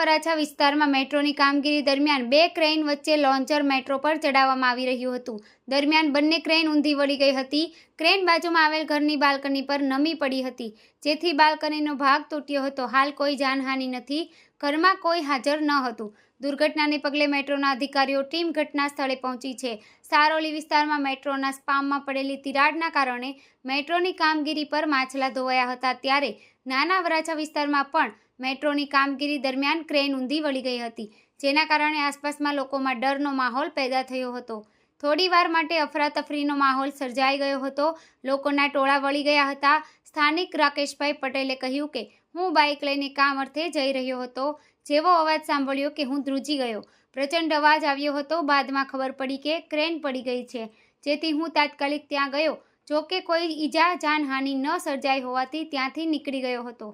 વરાછા વિસ્તારમાં મેટ્રોની કામગીરી દરમિયાન બે ક્રેઇન વચ્ચે લોન્ચર મેટ્રો પર ચડાવવામાં આવી રહ્યું હતું. દરમિયાન બંને ક્રેઇન ઊંધી વળી ગઈ હતી. ક્રેન બાજુમાં આવેલ ઘરની બાલ્કની પર નમી પડી હતી. જેથી બાલ્કનીનો ભાગ તૂટ્યો હતો. હાલ કોઈ જાનહાનિ નથી. ઘરમાં કોઈ હાજર ન હતું. દુર્ઘટનાને પગલે મેટ્રોના અધિકારીઓ ટીમ ઘટના સ્થળે પહોંચી છે. સારોલી વિસ્તારમાં મેટ્રોના સ્પામમાં પડેલી તિરાડના કારણે મેટ્રોની કામગીરી પર માછલા ધોવાયા હતા. ત્યારે નાના વરાછા વિસ્તારમાં પણ મેટ્રોની કામગીરી દરમિયાન ક્રેન ઊંધી વળી ગઈ હતી, જેના કારણે આસપાસમાં લોકોમાં ડરનો માહોલ પેદા થયો હતો. થોડી વાર માટે અફરાતફરીનો માહોલ સર્જાઈ ગયો હતો. લોકોના ટોળા વળી ગયા હતા. સ્થાનિક રાકેશભાઈ પટેલે કહ્યું કે, હું બાઇક લઈને કામ અર્થે જઈ રહ્યો હતો. જેવો અવાજ સાંભળ્યો કે હું ધ્રુજી ગયો. પ્રચંડ અવાજ આવ્યો હતો. બાદમાં ખબર પડી કે ક્રેન પડી ગઈ છે. જેથી હું તાત્કાલિક ત્યાં ગયો. જો કે કોઈ ઈજા જાનહાનિ ન સર્જાઈ હોવાથી ત્યાંથી નીકળી ગયો હતો.